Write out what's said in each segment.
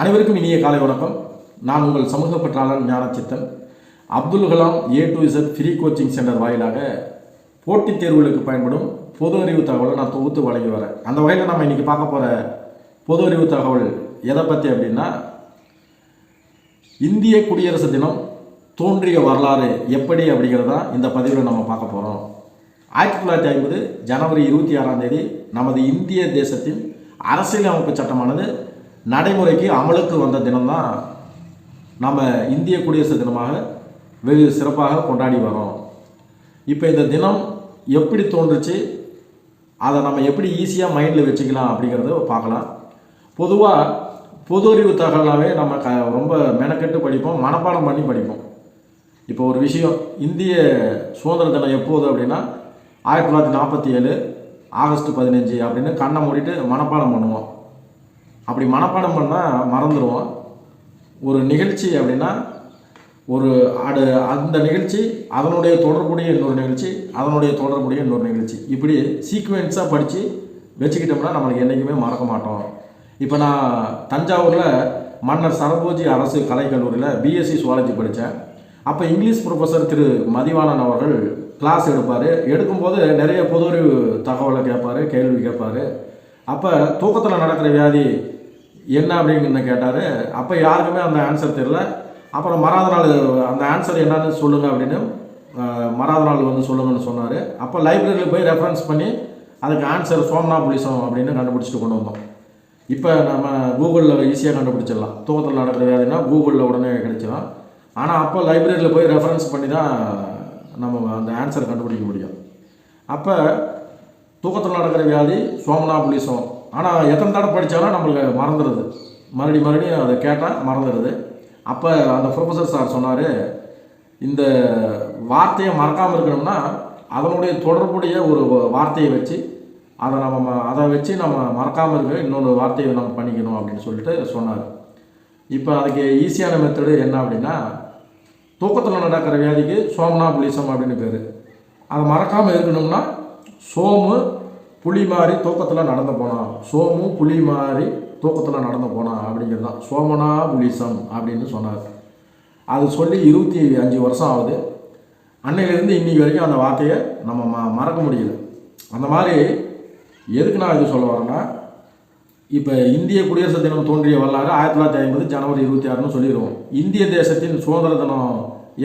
அனைவருக்கும் இனிய காலை வணக்கம். நான் உங்கள் சமூக பற்றாளர் Gnanachithan. Abdul Kalam A to Z free coaching centre வாயிலாக போட்டித் தேர்வுகளுக்கு பயன்படும் பொது அறிவு தகவலை நான் தொகுத்து வழங்கி வரேன். அந்த வகையில் நம்ம இன்றைக்கி பார்க்க போகிற பொது அறிவு தகவல் எதை பற்றி அப்படின்னா இந்திய குடியரசு தினம் தோன்றிய வரலாறு எப்படி அப்படிங்கிறதா இந்த பதிவில் நம்ம பார்க்க போகிறோம் ஆயிரத்தி தொள்ளாயிரத்தி ஐம்பது ஜனவரி இருபத்தி ஆறாம் தேதி நமது இந்திய தேசத்தின் அரசியலமைப்பு சட்டமானது நடைமுறைக்கு அமலுக்கு வந்த தினம்தான் நம்ம இந்திய குடியரசு தினமாக வெகு சிறப்பாக கொண்டாடி வரோம் இப்போ இந்த தினம் எப்படி தோன்றுச்சு? அதை நம்ம எப்படி ஈஸியாக மைண்டில் வச்சுக்கலாம் அப்படிங்கிறத பார்க்கலாம். பொதுவாக பொது அறிவு தகவலாகவே நம்ம க ரொம்ப மெனக்கெட்டு படிப்போம் மனப்பாடம் பண்ணி படிப்போம். இப்போ ஒரு விஷயம் இந்திய சுதந்திர தினம் எப்போது அப்படின்னா ஆயிரத்தி தொள்ளாயிரத்தி நாற்பத்தி ஏழு ஆகஸ்ட் பதினஞ்சு அப்படின்னு கண்ணை மூடிட்டு மனப்பாடம் பண்ணுவோம். அப்படி மனப்பாடம் பண்ணால் மறந்துடுவோம் ஒரு நிகழ்ச்சி அப்படின்னா ஒரு அடு அந்த நிகழ்ச்சி அதனுடைய தொடர்புடைய இன்னொரு நிகழ்ச்சி அதனுடைய தொடர்புடைய இன்னொரு நிகழ்ச்சி. இப்படி சீக்வென்ஸாக படித்து வச்சுக்கிட்டோம்னா நம்மளுக்கு என்றைக்குமே மறக்க மாட்டோம். இப்போ நான் தஞ்சாவூரில் மன்னர் சரபோஜி அரசு கலைக்கல்லூரியில் பிஎஸ்சி சுவாலஜி படித்தேன் அப்போ இங்கிலீஷ் ப்ரொஃபஸர் திரு மதிவாணன் அவர்கள் கிளாஸ் எடுப்பார். எடுக்கும்போது நிறைய பொதுறிவு தகவலை கேட்பார் கேள்வி கேட்பார். அப்போ தூக்கத்தில் நடக்கிற வியாதி என்ன அப்படின்னு கேட்டார். அப்போ யாருக்குமே அந்த ஆன்சர் தெரில அப்புறம் மறாத நாள் அந்த ஆன்சர் என்னன்னு சொல்லுங்கள் அப்படின்னு மறாத நாள் வந்து சொல்லுங்கன்னு சொன்னார். அப்போ லைப்ரரியில் போய் ரெஃபரன்ஸ் பண்ணி அதுக்கு ஆன்சர் சோம்னாபுலிசம் அப்படின்னு கண்டுபிடிச்சிட்டு கொண்டு வந்தோம். இப்போ நம்ம கூகுளில் ஈஸியாக கண்டுபிடிச்சிடலாம். தூக்கத்தில் நடக்கிற வியாதினா கூகுளில் உடனே கிடைச்சிடும் ஆனால் அப்போ லைப்ரரியில் போய் ரெஃபரன்ஸ் பண்ணி தான் நம்ம அந்த ஆன்சர் கண்டுபிடிக்க முடியும். அப்போ தூக்கத்தில் நடக்கிற வியாதி சோமனாபுலிசம் ஆனால் எத்தனை தடவை படித்தாலும் நம்மளுக்கு மறந்துடுது. மறுபடி மறுபடியும் அதை கேட்டால் மறந்துடுது. அப்போ அந்த ப்ரொஃபஸர் சார் சொன்னார் இந்த வார்த்தையை மறக்காமல் இருக்கணும்னா அதனுடைய தொடர்புடைய ஒரு வார்த்தையை வச்சு அதை நம்ம ம- அதை வச்சு நம்ம மறக்காமல் இருக்க இன்னொரு வார்த்தையை நம்ம பண்ணிக்கணும் அப்படின்னு சொல்லிட்டு சொன்னார். இப்போ அதுக்கு ஈஸியான மெத்தடு என்ன அப்படின்னா தூக்கத்தில் நடக்கிற வியாதிக்கு சோம்னாபுலிசம் அப்படின்னு பேர். அதை மறக்காமல் இருக்கணும்னா சோமு புலி மாறி தூக்கத்தில் நடந்து போனான் சோமு புலி மாறி தூக்கத்தில் நடந்து போனான் அப்படிங்கிறது தான். சோமனா புலிசம் அப்படின்னு சொன்னார். அது சொல்லி இருபத்தி அஞ்சு வருஷம் ஆகுது. அன்னையிலேருந்து இன்றைக்கி வரைக்கும் அந்த வார்த்தையை நம்ம ம மறக்க முடியல. அந்த மாதிரி எதுக்கு நான் இது சொல்ல வரேன்னா இப்போ இந்திய குடியரசு தினம் தோன்றிய வரலாறு ஆயிரத்தி தொள்ளாயிரத்தி ஐம்பது ஜனவரி இருபத்தி ஆறுன்னு சொல்லிடுவோம். இந்திய தேசத்தின் சுதந்திர தினம்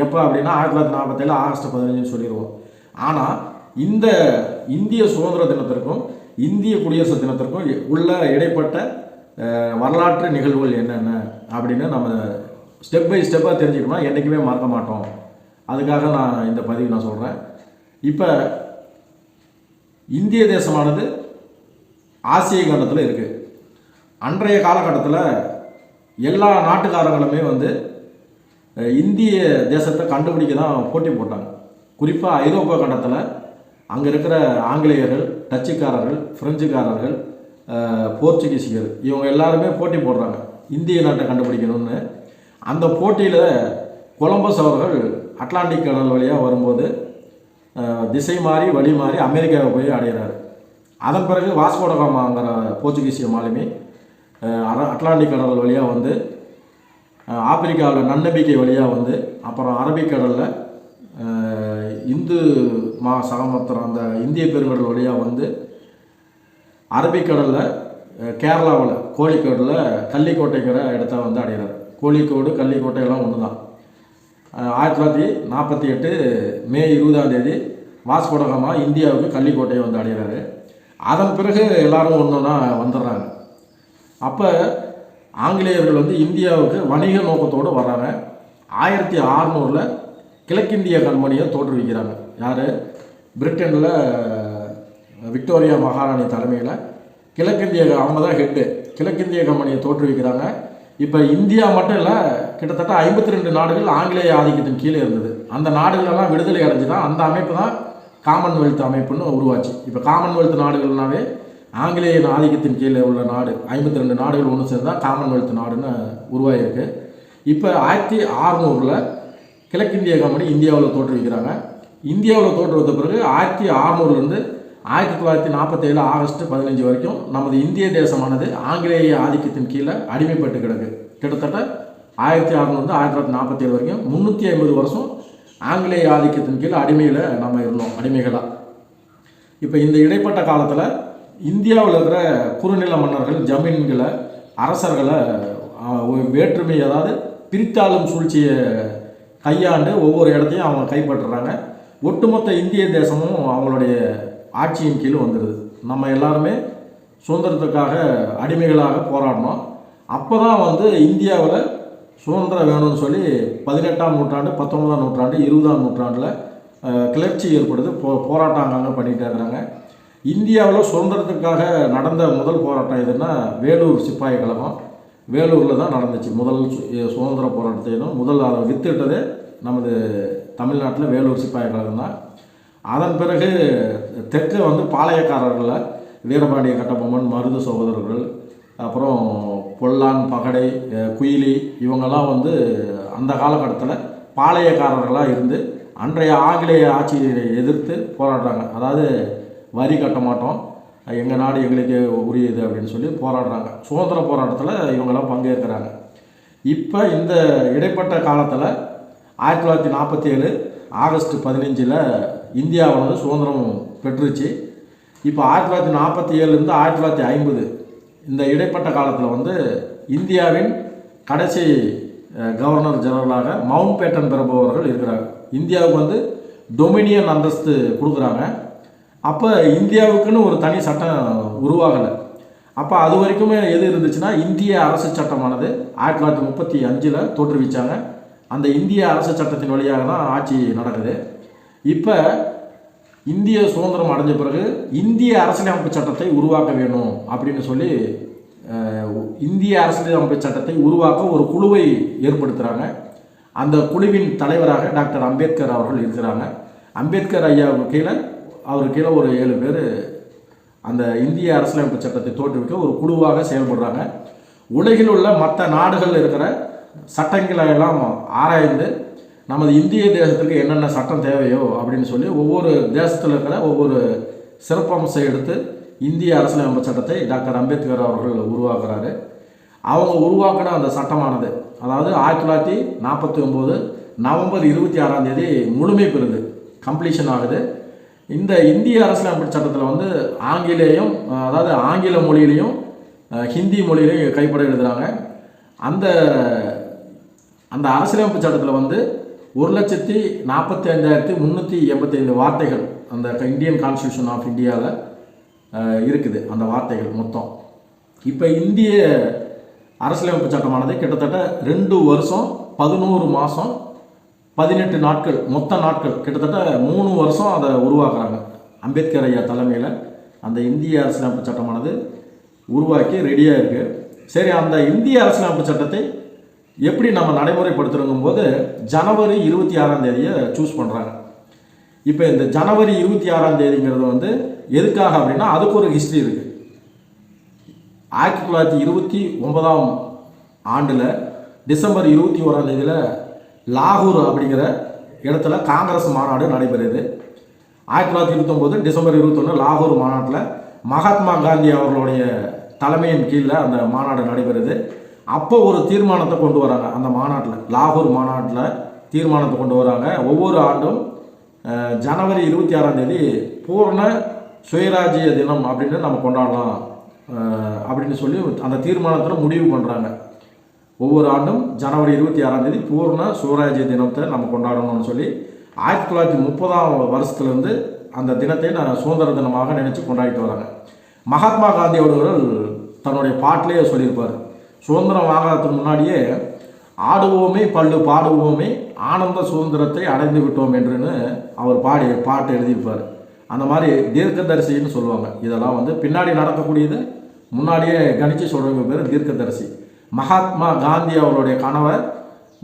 எப்போ அப்படின்னா ஆயிரத்தி தொள்ளாயிரத்தி நாற்பத்தேழு ஆகஸ்ட் பதினஞ்சுன்னு சொல்லிடுவோம். ஆனால் இந்த இந்திய சுதந்திர தினத்திற்கும் இந்திய குடியரசு தினத்திற்கும் உள்ள இடைப்பட்ட வரலாற்று நிகழ்வுகள் என்னென்ன அப்படின்னு நம்ம ஸ்டெப் பை ஸ்டெப்பாக தெரிஞ்சுக்கணும்னா என்றைக்குமே மறக்க மாட்டோம். அதுக்காக நான் இந்த பதிவு நான் சொல்கிறேன் இப்போ இந்திய தேசமானது ஆசிய கண்டத்தில் இருக்குது அன்றைய காலகட்டத்தில் எல்லா நாட்டுக்காரங்களுமே வந்து இந்திய தேசத்தை கண்டுபிடிக்க தான் போட்டி போட்டாங்க. குறிப்பாக ஐரோப்பா கண்டத்தில் அங்கே இருக்கிற ஆங்கிலேயர்கள் டச்சுக்காரர்கள் பிரெஞ்சுக்காரர்கள் போர்ச்சுகீசியர் இவங்க எல்லாருமே போட்டி போடுறாங்க. இந்திய நாட்டை கண்டுபிடிக்கணும்னு. அந்த போட்டியில் கொலம்பஸ் அவர்கள் அட்லாண்டிக் கடல் வழியாக வரும்போது திசை மாறி வழி மாறி அமெரிக்காவை போய் அடைகிறார் அதன் பிறகு வாஸ்கோடகாமாங்கிற போர்ச்சுகீசிய மாலுமி அட்லாண்டிக் கடல் வழியாக வந்து ஆப்பிரிக்காவில் நன்னம்பிக்கை வழியாக வந்து அப்புறம் அரபிக்கடலில் இந்து மா சகமத்திரம் அந்த இந்திய பெருங்கடல் வழியாக வந்து அரபிக்கடலில் கேரளாவில் கோழிக்கோடில் கள்ளிக்கோட்டைங்கிற இடத்த வந்து அடைகிறார் கோழிக்கோடு கள்ளிக்கோட்டை எல்லாம் ஒன்று தான் ஆயிரத்தி தொள்ளாயிரத்தி நாற்பத்தி எட்டு மே இருபதாம் தேதி வாஸ்கோடகமா இந்தியாவுக்கு கள்ளிக்கோட்டையை வந்து அடைகிறாரு அதன் பிறகு எல்லாரும் ஒன்றுனா வந்துடுறாங்க. அப்போ ஆங்கிலேயர்கள் வந்து இந்தியாவுக்கு வணிக நோக்கத்தோடு வர்றாங்க. ஆயிரத்தி அறநூறில் கிழக்கிந்திய கம்பெனியை தோற்றுவிக்கிறாங்க. யார்? பிரிட்டனில் விக்டோரியா மகாராணி தலைமையில் கிழக்கிந்திய அவங்க தான் ஹெட்டு கிழக்கிந்திய கம்பெனியை தோற்றுவிக்கிறாங்க. இப்போ இந்தியா மட்டும் இல்லை கிட்டத்தட்ட ஐம்பத்தி ரெண்டு நாடுகள் ஆங்கிலேய ஆதிக்கத்தின் கீழே இருந்தது. அந்த நாடுகளெல்லாம் விடுதலை அடைஞ்சு தான் அந்த அமைப்பு தான் காமன்வெல்த் அமைப்புன்னு உருவாச்சு. இப்போ காமன்வெல்த் நாடுகள்னாவே ஆங்கிலேயன் ஆதிக்கத்தின் கீழே உள்ள நாடு. ஐம்பத்தி ரெண்டு நாடுகள் ஒன்று சேர்ந்தால் காமன்வெல்த் நாடுன்னு உருவாகிருக்கு இப்போ ஆயிரத்தி அறுநூறில் கிழக்கிந்திய கம்பெனி இந்தியாவில் தோற்றுவிக்கிறாங்க. இந்தியாவில் தோற்றுவித்த பிறகு ஆயிரத்தி அறநூறுலேருந்து ஆயிரத்தி தொள்ளாயிரத்தி நாற்பத்தேழு ஆகஸ்ட் பதினஞ்சு வரைக்கும் நமது இந்திய தேசமானது ஆங்கிலேய ஆதிக்கத்தின் கீழே அடிமைப்பட்டு கிடக்கு. கிட்டத்தட்ட ஆயிரத்தி அறநூறு ஆயிரத்தி தொள்ளாயிரத்தி நாற்பத்தேழு வரைக்கும் முந்நூற்றி ஐம்பது வருஷம் ஆங்கிலேய ஆதிக்கத்தின் கீழே அடிமையில் நம்ம இருந்தோம் அடிமைகளாக இப்போ இந்த இடைப்பட்ட காலத்தில் இந்தியாவில் இருக்கிற குறுநில மன்னர்கள் ஜமீன்களை அரசர்களை வேற்றுமை அதாவது பிரித்தாளும் சூழ்ச்சியை கையாண்டு ஒவ்வொரு இடத்தையும் அவங்க கைப்பற்றுறாங்க. ஒட்டுமொத்த இந்திய தேசமும் அவங்களுடைய ஆட்சியின் கீழ் வந்துடுது நம்ம எல்லாருமே சுதந்திரத்துக்காக அடிமைகளாக போராடினோம் அப்போ தான் வந்து இந்தியாவில் சுதந்திரம் வேணும்னு சொல்லி பதினெட்டாம் நூற்றாண்டு பத்தொன்பதாம் நூற்றாண்டு இருபதாம் நூற்றாண்டில் கிளர்ச்சி ஏற்படுது. போ போராட்டம் அங்கங்கே பண்ணிகிட்டே இருக்கிறாங்க. இந்தியாவில் சுதந்திரத்துக்காக நடந்த முதல் போராட்டம் எதுன்னா வேலூர் சிப்பாய் கழகம். வேலூரில் தான் நடந்துச்சு முதல் சு- சுதந்திர போராட்டத்தையும் முதல் அதை வித்துட்டதே நமது தமிழ்நாட்டில் வேலூர் சிப்பாய கழகம் தான். அதன் பிறகு தெற்கு வந்து பாளையக்காரர்களில் வீரபாண்டிய கட்டபொம்மன் மருது சகோதரர்கள் அப்புறம் பொல்லான் பகடை குயிலி இவங்கெல்லாம் வந்து அந்த காலகட்டத்தில் பாளையக்காரர்களாக இருந்து அன்றைய ஆங்கிலேய ஆட்சியை எதிர்த்து போராடுறாங்க. அதாவது வரி கட்ட மாட்டோம் எங்கள் நாடு எங்களுக்கு உரியது அப்படின்னு சொல்லி போராடுறாங்க. சுதந்திர போராட்டத்தில் இவங்கெல்லாம் பங்கேற்கிறாங்க. இப்போ இந்த இடைப்பட்ட காலத்தில் ஆயிரத்தி தொள்ளாயிரத்தி நாற்பத்தி ஏழு ஆகஸ்ட் பதினஞ்சில் இந்தியாவானது சுதந்திரம் பெற்றுச்சு இப்போ ஆயிரத்தி தொள்ளாயிரத்தி நாற்பத்தி ஏழுலேருந்து ஆயிரத்தி தொள்ளாயிரத்தி ஐம்பது இந்த இடைப்பட்ட காலத்தில் வந்து இந்தியாவின் கடைசி கவர்னர் ஜெனரலாக மவுண்ட் பேட்டன் பெறுபவர்கள் இருக்கிறாங்க. இந்தியாவுக்கு வந்து டொமினியன் அந்தஸ்து கொடுக்குறாங்க. அப்போ இந்தியாவுக்குன்னு ஒரு தனி சட்டம் உருவாகலை. அப்போ அது வரைக்குமே எது இருந்துச்சுன்னா இந்திய அரசு சட்டமானது ஆயிரத்தி தொள்ளாயிரத்தி முப்பத்தி அஞ்சில் தோற்றுவிச்சாங்க. அந்த இந்திய அரசு சட்டத்தின் வழியாக தான் ஆட்சி நடக்குது. இப்போ இந்திய சுதந்திரம் அடைஞ்ச பிறகு இந்திய அரசியலமைப்பு சட்டத்தை உருவாக்க வேணும் அப்படின்னு சொல்லி இந்திய அரசியலமைப்பு சட்டத்தை உருவாக்க ஒரு குழுவை ஏற்படுத்துகிறாங்க அந்த குழுவின் தலைவராக டாக்டர் அம்பேத்கர் அவர்கள் இருக்கிறாங்க. அம்பேத்கர் ஐயாவுக்கு கீழே அவர் கீழே ஒரு ஏழு பேர் அந்த இந்திய அரசியலமைப்பு சட்டத்தை தோற்றுவிக்க ஒரு குழுவாக செயல்படுறாங்க. உலகில் உள்ள மற்ற நாடுகள் இருக்கிற சட்டங்களை எல்லாம் ஆராய்ந்து நமது இந்திய தேசத்துக்கு என்னென்ன சட்டம் தேவையோ அப்படின்னு சொல்லி ஒவ்வொரு தேசத்தில் இருக்கிற ஒவ்வொரு சிறப்பம்சம் எடுத்து இந்திய அரசியலமைப்பு சட்டத்தை டாக்டர் அம்பேத்கர் அவர்கள் உருவாக்குறாரு. அவங்க உருவாக்கின அந்த சட்டமானது அதாவது ஆயிரத்தி தொள்ளாயிரத்தி நாற்பத்தி ஒம்பது நவம்பர் இருபத்தி ஆறாம் தேதி முழுமை பெறுது கம்ப்ளீஷன் ஆகுது. இந்த இந்திய அரசியலமைப்பு சட்டத்தில் வந்து ஆங்கிலேயம் அதாவது ஆங்கில மொழியிலையும் ஹிந்தி மொழியிலையும் கைப்பட எழுதுகிறாங்க அந்த அந்த அரசியலமைப்பு சட்டத்தில் வந்து ஒரு லட்சத்தி நாற்பத்தி ஐந்தாயிரத்தி முந்நூற்றி எண்பத்தி ஐந்து வார்த்தைகள் அந்த இந்தியன் கான்ஸ்டியூஷன் ஆஃப் இந்தியாவில் இருக்குது அந்த வார்த்தைகள் மொத்தம். இப்போ இந்திய அரசியலமைப்பு சட்டமானது கிட்டத்தட்ட ரெண்டு வருஷம் பதினோரு மாதம் பதினெட்டு நாட்கள் மொத்த நாட்கள் கிட்டத்தட்ட மூணு வருஷம் அதை உருவாக்குறாங்க. அம்பேத்கர் ஐயா தலைமையில் அந்த இந்திய அரசியலமைப்பு சட்டமானது உருவாக்கி ரெடியாக இருக்குது சரி அந்த இந்திய அரசியலமைப்பு சட்டத்தை எப்படி நம்ம நடைமுறைப்படுத்துறங்கும் போது ஜனவரி இருபத்தி ஆறாம் தேதியை சூஸ் பண்ணுறாங்க இப்போ இந்த ஜனவரி இருபத்தி ஆறாம் தேதிங்கிறது வந்து எதுக்காக அப்படின்னா அதுக்கு ஒரு ஹிஸ்ட்ரி இருக்குது ஆயிரத்தி தொள்ளாயிரத்தி இருபத்தி ஒன்பதாம் ஆண்டில் டிசம்பர் இருபத்தி ஓராம் தேதியில் லாகூர் அப்படிங்கிற இடத்துல காங்கிரஸ் மாநாடு நடைபெறுது. ஆயிரத்தி தொள்ளாயிரத்தி இருபத்தொம்போது டிசம்பர் இருபத்தொன்று லாகூர் மாநாட்டில் மகாத்மா காந்தி அவர்களுடைய தலைமையின் கீழே அந்த மாநாடு நடைபெறுது. அப்போ ஒரு தீர்மானத்தை கொண்டு வராங்க. அந்த மாநாட்டில் லாகூர் மாநாட்டில் தீர்மானத்தை கொண்டு வராங்க. ஒவ்வொரு ஆண்டும் ஜனவரி இருபத்தி ஆறாம் தேதி பூர்ண சுயராஜ்ய தினம் அப்படின்னு நம்ம கொண்டாடலாம். அப்படின்னு சொல்லி அந்த தீர்மானத்தில் முடிவு பண்ணுறாங்க ஒவ்வொரு ஆண்டும் ஜனவரி இருபத்தி ஆறாம் தேதி பூர்ண சுவராஜ்ய தினத்தை நம்ம கொண்டாடணும்னு சொல்லி ஆயிரத்தி தொள்ளாயிரத்தி முப்பதாம் வருஷத்துலேருந்து அந்த தினத்தை நான் சுதந்திர தினமாக நினச்சி கொண்டாடிட்டு வராங்க. மகாத்மா காந்தி அவர்கள் தன்னுடைய பாட்டிலேயே சொல்லியிருப்பார். சுதந்திரம் வாங்கிறதுக்கு முன்னாடியே ஆடுவோமே பல்லு பாடுவோமே ஆனந்த சுதந்திரத்தை அடைந்து விட்டோம் என்றுன்னு அவர் பாடி பாட்டு எழுதியிருப்பார். அந்த மாதிரி தீர்க்கதரிசின்னு சொல்லுவாங்க. இதெல்லாம் வந்து பின்னாடி நடக்கக்கூடியது முன்னாடியே கணிச்சு சொல்கிறவங்க பேர் தீர்க்கதரிசி. மகாத்மா காந்தி அவருடைய கனவை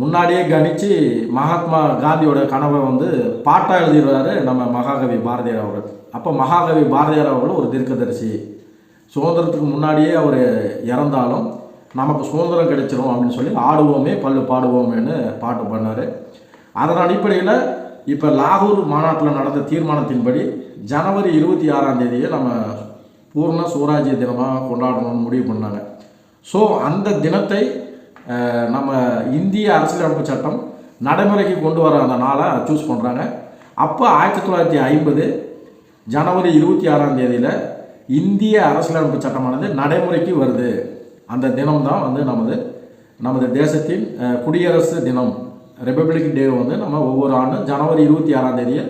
முன்னாடியே கணித்து மகாத்மா காந்தியோட கனவை வந்து பாட்டாக எழுதிடுறாரு நம்ம மகாகவி பாரதியார் அவர்கள் அப்போ மகாகவி பாரதியார் அவர்கள் ஒரு தீர்க்கதரிசி. சுதந்திரத்துக்கு முன்னாடியே அவர் இறந்தாலும் நமக்கு சுதந்திரம் கிடைச்சிரும் அப்படின்னு சொல்லி ஆடுவோமே பல்லு பாடுவோமேன்னு பாட்டு பண்ணார் அதன் அடிப்படையில் இப்போ லாகூர் மாநாட்டில் நடந்த தீர்மானத்தின்படி ஜனவரி இருபத்தி ஆறாம் தேதியை நம்ம பூர்ண சுவராஜ்ய தினமாக கொண்டாடணும்னு முடிவு பண்ணாங்க. ஸோ அந்த தினத்தை நம்ம இந்திய அரசியலமைப்பு சட்டம் நடைமுறைக்கு கொண்டு வர அந்த நாளை சூஸ் பண்ணுறாங்க அப்போ ஆயிரத்தி தொள்ளாயிரத்தி ஐம்பது ஜனவரி இருபத்தி ஆறாம் தேதியில் இந்திய அரசியலமைப்பு சட்டமானது நடைமுறைக்கு வருது. அந்த தினம்தான் வந்து நமது நமது தேசத்தின் குடியரசு தினம். ரிப்பப்ளிக் டே வந்து நம்ம ஒவ்வொரு ஆண்டும் ஜனவரி இருபத்தி ஆறாம் தேதியை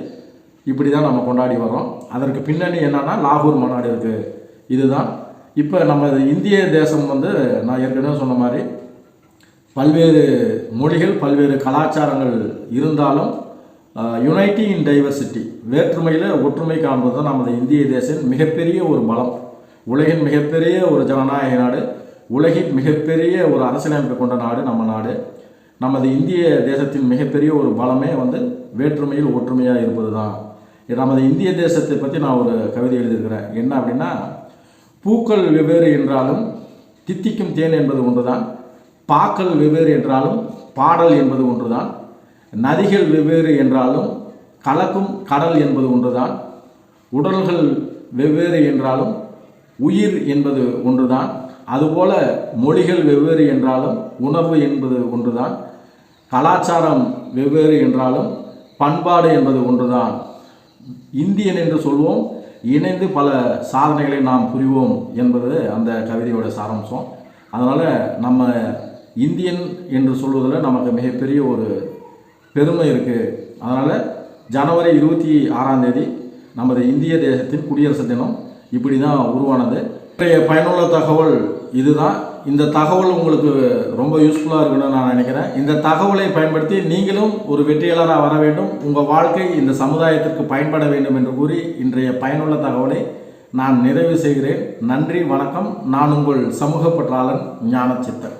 இப்படி தான் நம்ம கொண்டாடி வரோம் அதற்கு பின்னணி என்னென்னா லாகூர் மாநாடு இருக்குது இதுதான். இப்போ நம்ம இந்திய தேசம் வந்து நான் ஏற்கனவே சொன்ன மாதிரி பல்வேறு மொழிகள் பல்வேறு கலாச்சாரங்கள் இருந்தாலும் யுனைட்டி இன் டைவர்சிட்டி வேற்றுமையில் ஒற்றுமை காண்பது தான் நமது இந்திய தேசத்தின் மிகப்பெரிய ஒரு பலம். உலகின் மிகப்பெரிய ஒரு ஜனநாயக நாடு. உலகின் மிகப்பெரிய ஒரு அரசியலமைப்பு கொண்ட நாடு நம்ம நாடு. நமது இந்திய தேசத்தின் மிகப்பெரிய ஒரு பலமே வந்து வேற்றுமையில் ஒற்றுமையாக இருப்பது தான் நமது இந்திய தேசத்தை பற்றி நான் ஒரு கவிதை எழுதியிருக்கிறேன். என்ன அப்படின்னா பூக்கள் வெவ்வேறு என்றாலும் தித்திக்கும் தேன் என்பது ஒன்றுதான் பாக்கள் வெவ்வேறு என்றாலும் பாடல் என்பது ஒன்றுதான் நதிகள் வெவ்வேறு என்றாலும் கலக்கும் கடல் என்பது ஒன்றுதான் உடல்கள் வெவ்வேறு என்றாலும் உயிர் என்பது ஒன்றுதான் அதுபோல மொழிகள் வெவ்வேறு என்றாலும் உணர்வு என்பது ஒன்றுதான். கலாச்சாரம் வெவ்வேறு என்றாலும் பண்பாடு என்பது ஒன்றுதான். இந்தியன் என்று சொல்வோம். இணைந்து பல சாதனைகளை நாம் புரிவோம் என்பது அந்த கவிதையோட சாராம்சம். அதனால் நம்ம இந்தியன் என்று சொல்வதில் நமக்கு மிகப்பெரிய ஒரு பெருமை இருக்குது அதனால் ஜனவரி இருபத்தி ஆறாம் தேதி நமது இந்திய தேசத்தின் குடியரசு தினம் இப்படி தான் உருவானது. இன்றைய பயனுள்ள தகவல் இதுதான். இந்த தகவல் உங்களுக்கு ரொம்ப யூஸ்ஃபுல்லாக இருக்குன்னு நான் நினைக்கிறேன். இந்த தகவலை பயன்படுத்தி நீங்களும் ஒரு வெற்றியாளராக வர வேண்டும். உங்கள் வாழ்க்கை இந்த சமுதாயத்திற்கு பயன்பட வேண்டும் என்று கூறி இன்றைய பயனுள்ள தகவலை நான் நிறைவு செய்கிறேன். நன்றி வணக்கம். நான் உங்கள் சமூக பற்றாளன் ஞானச்சித்தன்.